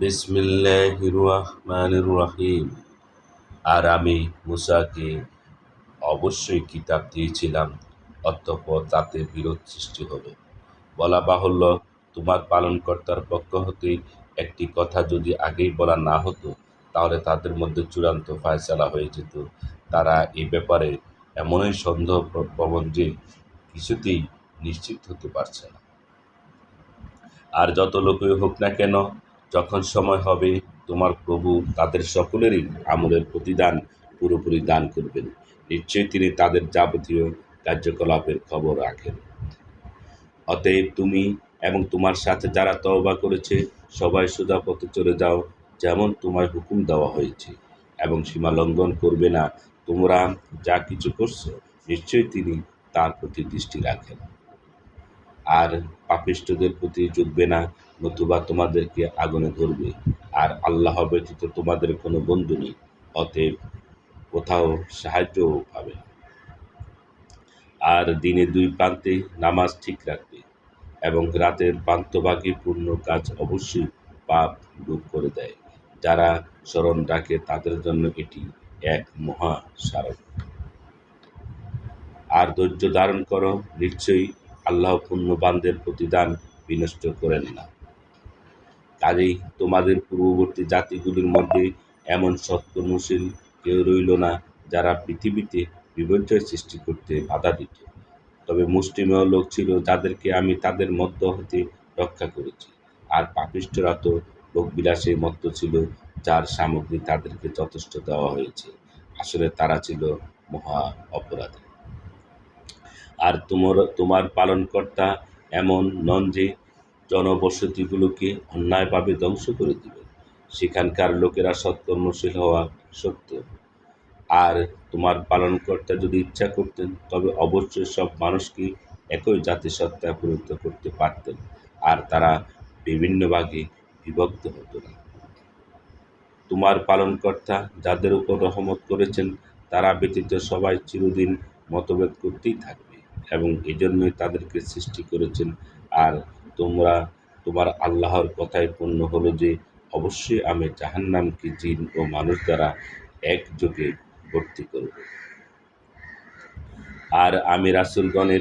বিসমিল্লাহির আর আমি মুসাকে অবশ্যই কিতাব দিয়েছিলাম, অতঃপর তাতে বিরোধ সৃষ্টি হবে। বলা বাহুল্য, তোমার পালনকর্তার পক্ষ হতে একটি কথা যদি আগেই বলা না হতো, তাহলে তাদের মধ্যে চূড়ান্ত ফায়সালা হয়ে যেত। তারা এই ব্যাপারে এমনই সন্দেহ প্রবণ যে কিছুতেই নিশ্চিত হতে পারছে না। আর যত লোকই হোক না কেন, যখন সময় হবে, তোমার প্রভু তাদের সকলেরই আমলের প্রতিদান পুরোপুরি দান করবেন। নিশ্চয়ই তিনি তাদের যাবতীয় কার্যকলাপের খবর রাখেন। অতএব তুমি এবং তোমার সাথে যারা তওবা করেছে, সবাই সোজা পথে চলে যাও, যেমন তোমায় হুকুম দেওয়া হয়েছে। এবং সীমা লঙ্ঘন করবে না, তোমরা যা কিছু করছ, নিশ্চয়ই তিনি তার প্রতি দৃষ্টি রাখেন। আর পাপিষ্ঠদের প্রতি যুগবে না, নতুবা তোমাদেরকে আগুনে ধরবে। আর আল্লাহ ব্যতীত তোমাদের কোনো বন্ধু নেই, অতএব কোথাও সাহায্যও পাবে না। আর দিনে দুই প্রান্তে নামাজ ঠিক রাখবে এবং রাতের প্রান্তভাগে পূর্ণ কাজ অবশ্যই পাপ দূর করে দেয়। যারা স্মরণ ডাকে তাদের জন্য এটি এক মহা স্মারক। আর ধৈর্য ধারণ করো, নিশ্চয়ই আল্লাহ পুণ্যবানদের প্রতিদান বিনষ্ট করেন না। কাজেই তোমাদের পূর্ববর্তী জাতিগুলির মধ্যে এমন সৎকর্মশীল কেউ রইল না যারা পৃথিবীতে বিপর্যয় সৃষ্টি করতে বাধা দিত। তবে মুষ্টিমেয় লোক ছিল যাদেরকে আমি তাদের মধ্য হতে রক্ষা করেছি। আর পাপিষ্ঠরা তো লোকবিলাসে মত্ত ছিল যার সামগ্রী তাদেরকে যথেষ্ট দেওয়া হয়েছে। আসলে তারা ছিল মহা অপরাধী। আর তোমার তোমার পালনকর্তা এমন নন যে জনবসতিগুলোকে অন্যায়ভাবে ধ্বংস করে দিবে। সেখানকার লোকেরা সৎকর্মশীল হওয়া সত্য। আর তোমার পালনকর্তা যদি ইচ্ছা করতেন, তবে অবশ্যই সব মানুষকে একই জাতিসত্তায় পরিণত করতে পারতেন আর তারা বিভিন্ন ভাগে বিভক্ত হতো না। তোমার পালনকর্তা যাদের উপর রহমত করেছেন, তারা ব্যতীত সবাই চিরদিন মতভেদ করতেই থাকবে। এবং এজন্যই তাদেরকে সৃষ্টি করেছেন। আর তোমরা, তোমার আল্লাহর কথায় পূর্ণ হলো যে, অবশ্যই আমি জাহান্নামকে জিন ও মানুষ দ্বারা একযোগে ভর্তি করব। আর আমি রাসুলগণের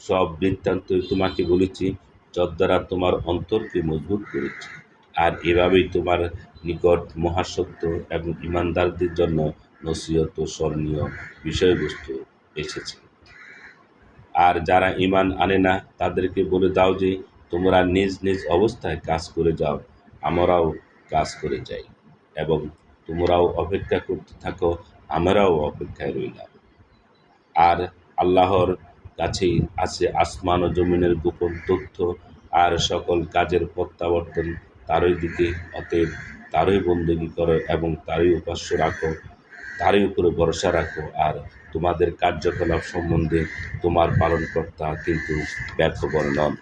সব বৃত্তান্ত তোমাকে বলেছি, যদ্বারা তোমার অন্তরকে মজবুত করেছি। আর এভাবেই তোমার নিকট মহাসত্য এবং ইমানদারদের জন্য নসিহত স্মরণীয় বিষয়বস্তু এসেছে। আর যারা ইমান আনে না, তাদেরকে বলে দাও যে, তোমরা নিজ নিজ অবস্থায় কাজ করে যাও, আমরাও কাজ করে যাই এবং তোমরাও অপেক্ষা করতে থাকো, আমরাও অপেক্ষায় রইলাম। আর আল্লাহর কাছেই আছে আসমান ও জমিনের গোপন তথ্য, আর সকল কাজের প্রত্যাবর্তন তারই দিকে, অতএব তারই বন্দী করো এবং তারই উপাস্য রাখো। তারই উপরে ভরসা রাখো আর তোমাদের কার্যকলাপ সম্বন্ধে তোমার পালনকর্তা কিন্তু ব্যর্থ নন।